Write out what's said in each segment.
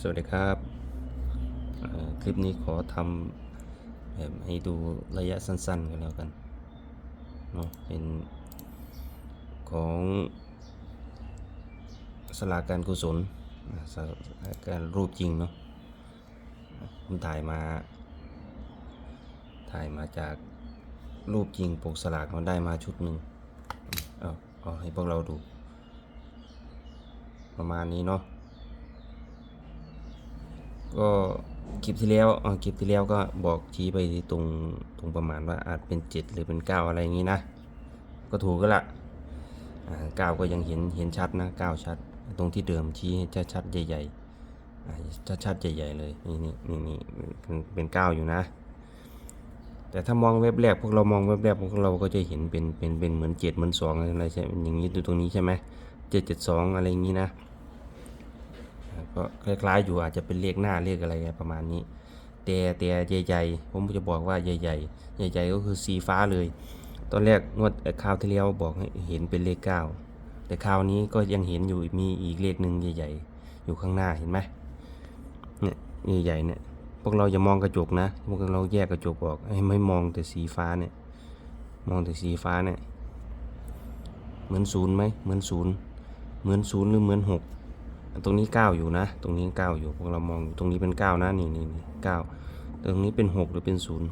สวัสดีครับ คลิปนี้ขอทำแบบให้ดูระยะสั้นๆกันแล้วกันเนาะเป็นของสลาการกุศลสลาการรูปจริงเนาะผมถ่ายมา ถ่ายมาจากรูปจริงปกสลากเราได้มาชุดหนึ่งเอาเอาให้พวกเราดู ประมาณนี้เนาะ ก็คลิปที่แล้วอ่าคลิปที่แล้วก็บอกชี้ไปตรงตรงประมาณว่าอาจเป็นเจ็ดหรือเป็นเก้าอะไรอย่างนี้นะ ก็ถูกก็ละเก้าก็ยังเห็นเห็นชัดนะเก้าชัด ตรงที่เดิมชี้ชัดชัดใหญ่ๆอ่ชัดชัดใหญ่ๆเลยนี่นี่นี่นี่เป็นเป็นเก้าอยู่นะ แต่ถ้ามองเว็บแรกพวกเรามองเว็บแรกพวกเราก็จะเห็นเป็นเป็นเป็นเหมือนเจ็ดเหมือนสองอะไรใช่อย่างนี้ดูตรงนี้ใช่ไหมเจ็ดเจ็ดสองอะไรอย่างนี้นะ ก็คล้ายๆ อยู่อาจจะเป็นเลขหน้าเลขอะไรประมาณนี้ แต่แต่ใหญ่ๆผมจะบอกว่าใหญ่ๆใหญ่ๆก็คือสีฟ้าเลย ตอนแรกงวดคราวที่แล้วบอกให้เห็นเป็นเลขเก้าแต่คราวนี้ก็ยังเห็นอยู่มีอีกเลขหนึ่งใหญ่ๆ อยู่ข้างหน้าเห็นไหมเนี่ยใหญ่ๆเนี่ยพวกเราอย่ามองกระจกนะพวกเราแยกกระจกออกให้ไม่มองแต่สีฟ้าเนี่ยมองแต่สีฟ้าเนี่ยเหมือนศูนย์ไหมเหมือนศูนย์เหมือนศูนย์หรือเหมือนหก ตรงนี้เก้าอยู่นะ ตรงนี้เก้าอยู่พวกเรามองอยู่ตรงนี้เป็นเก้านะนี่นี่นี่เก้าตรงนี้เป็นหกหรือเป็นศูนย์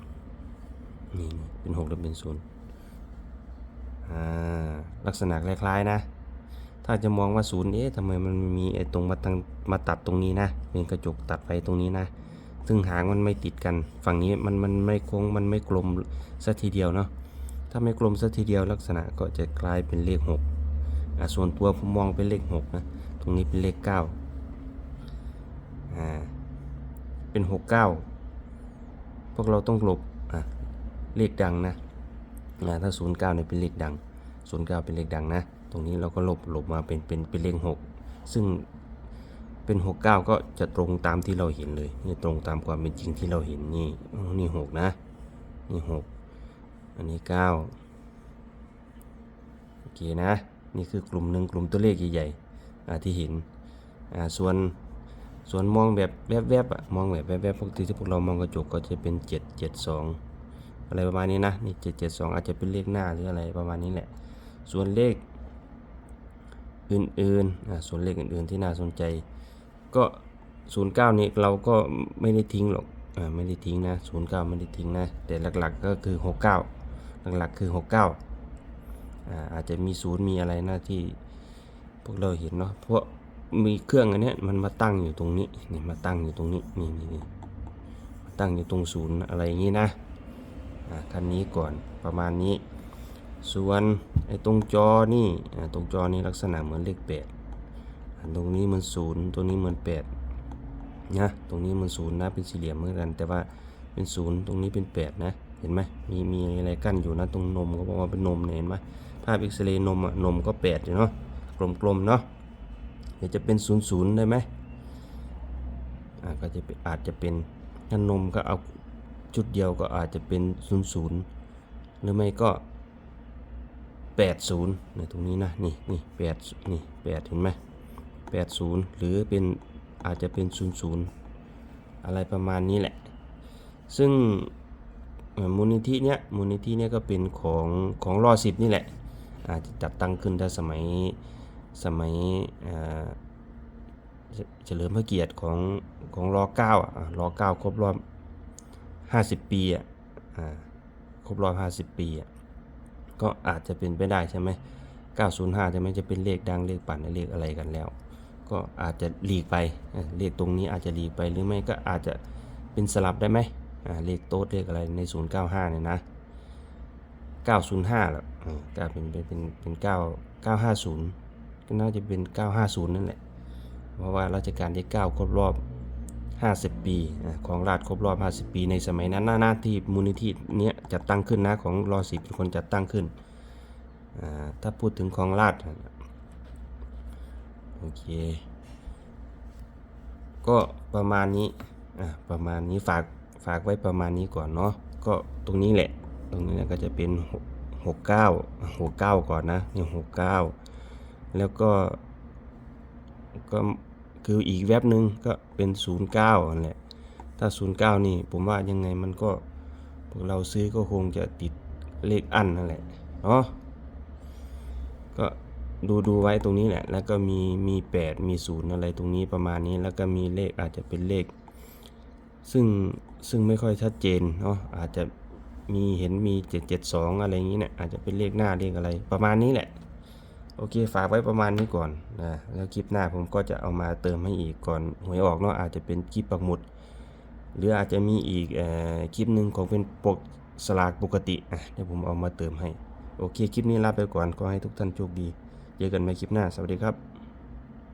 นี่นี่เป็นหกหรือเป็นศูนย์อ่าลักษณะคล้ายๆนะ ถ้าจะมองว่าศูนย์เอ๊ะทำไมมันมีไอ้ตรงมาตังมาตัดตรงนี้นะเป็นกระจกตัดไปตรงนี้นะ ซึ่งหางมันไม่ติดกัน ฝั่งนี้มันมันไม่โค้งมันไม่กลมสัทีเดียวเนาะถ้าไม่กลมสัทีเดียวลักษณะก็จะคล้ายเป็นเลขหกอ่าส่วนตัวผมมองเป็นเลขหกนะ ตรงนี้เป็นเลขเก้าอ่า เป็นหกเก้าพวกเราต้องหลบอะเลขดังนะอ่าถ้าศูนย์เก้าเนี่ยเป็นเลขดังศูนย์เก้าเป็นเลขดังนะ ตรงนี้เราก็หลบหลบมาเป็นเป็นเป็นเลขหกซึ่งเป็นหกเก้าก็จะตรงตามที่เราเห็นเลยนี่ตรงตามความเป็นจริงที่เราเห็นนี่นี่หกนะ นี่หกอันนี้เก้าโอเคนะ นี่คือกลุ่มหนึ่งกลุ่มตัวเลขใหญ่ๆ ที่เห็นส่วนส่วนมองแบบแวบๆอะมองแบบแวบๆปกติที่พวกเรามองกระจกก็จะเป็นเจ็ดเจ็ดสองอะไรประมาณนี้นะนี่เจ็ดเจ็ดสองอาจจะเป็นเลขหน้าหรืออะไรประมาณนี้แหละ ส่วนเลขอื่นๆอ่าส่วนเลขอื่นๆที่น่าสนใจ ก็ศูนย์เก้านี้เราก็ไม่ได้ทิ้งหรอกอ่าไม่ได้ทิ้งนะศูนย์เก้าไม่ได้ทิ้งนะ แต่หลักๆก็คือหกเก้าหลักๆคือหกเก้าอ่าอาจจะมีศูนย์มีอะไรหน้าที่ พวกเราเห็นเนาะเพราะมีเครื่องอันนี้มันมาตั้งอยู่ตรงนี้นี่มาตั้งอยู่ตรงนี้นี่นี่นี่มาตั้งอยู่ตรงศูนย์อะไรอย่างนี้นะอ่าคันนี้ก่อนประมาณนี้ ส่วนไอ้ตรงจอนี่อ่าตรงจอนี้ลักษณะเหมือนเลขแปดอ่าตรงนี้มันศูนย์ตรงนี้เหมือนแปดนะตรงนี้มันศูนย์นะเป็นสี่เหลี่ยมเหมือนกัน แต่ว่าเป็นศูนย์ตรงนี้เป็นแปดนะเห็นไหมมีมีอะไรกั้นอยู่นะตรงนมเขาบอกว่าเป็นนมเนี่ยเห็นไหมภาพเอ็กซเรย์นมอะนมก็แปดอยู่เนาะ กลมๆเนาะเดี๋ยวจะเป็นศูนย์ศูนย์ได้ไหมอ่าก็จะเป็นอาจจะเป็นถ้านมก็เอาจุดเดียวก็อาจจะเป็นศูนย์ศูนย์หรือไม่ก็แปดศูนย์ในตรงนี้นะนี่นี่แปดนี่แปดเห็นไหมแปดศูนย์หรือเป็นอาจจะเป็นศูนย์ศูนย์อะไรประมาณนี้แหละ ซึ่งมูลนิธิเนี้ยมูลนิธิเนี้ยก็เป็นของของรอสิบนี่แหละอาจจะจัดตั้งขึ้นถ้าสมัย สมัยเฉเฉลิมพระเกียรติของของรอเก้าอะรอเก้าครบรอบห้าสิบปีอะอ่าครบรอบห้าสิบปีอะก็อาจจะเป็นไปได้ใช่ไหม905ใช่ไหมจะเป็นเลขดังเลขปั่นเลขอะไรกันแล้ว ก็อาจจะหลีกไปเลขตรงนี้อาจจะหลีกไปหรือไม่ก็อาจจะเป็นสลับได้ไหมเลขโต๊ดเลขอะไรใน 095เนี่ยนะ905แล้วอ่าก็เป็นเป็นเป็นเป็น9 950 ก็น่าจะเป็น 950 นั่นแหละ เพราะว่ารัชกาลที่ 9 ครบรอบ 50 ปีของราชครบรอบ 50 ปี ในสมัยนั้นหน้าหน้าที่มูลนิธิเนี้ยจัดตั้งขึ้นนะของรอสิเป็นคนจัดตั้งขึ้นอ่าถ้าพูดถึงของราชโอเค ก็ประมาณนี้อะประมาณนี้ฝากฝากไว้ประมาณนี้ก่อนเนาะก็ตรงนี้แหละ ตรงนี้ก็จะเป็นหกเก้าหกเก้าก่อนนะนี่หกเก้า แล้วก็ก็คืออีกแว็บหนึ่งก็เป็น 09นั่นแหละถ้า 09 นี่ผมว่ายังไงมันก็พวกเราซื้อก็คงจะติดเลขอันนั่นแหละเนาะก็ดูดูไว้ตรงนี้แหละ แล้วก็มีมี 8 มี0อะไรตรงนี้ประมาณนี้แล้วก็มีเลขอาจจะเป็นเลข ซึ่งซึ่งไม่ค่อยชัดเจนเนาะอาจจะมีเห็นมี 772 อะไรอย่างนี้เนี่ยอาจจะเป็นเลขหน้าเลขอะไรประมาณนี้แหละ โอเคฝากไว้ประมาณนี้ก่อนนะแล้วคลิปหน้าผมก็จะเอามาเติมให้อีกก่อนหวยออกเนาะอาจจะเป็นคลิปปักหมุด หรืออาจจะมีอีกอคลิปหนึ่งของเป็นปกสลากปกติอะเดี๋ยวผมเอามาเติมให้ โอเคคลิปนี้ลาไปก่อนก็ให้ทุกท่านโชคดี เจอกันใหม่คลิปหน้าสวัสดีครับ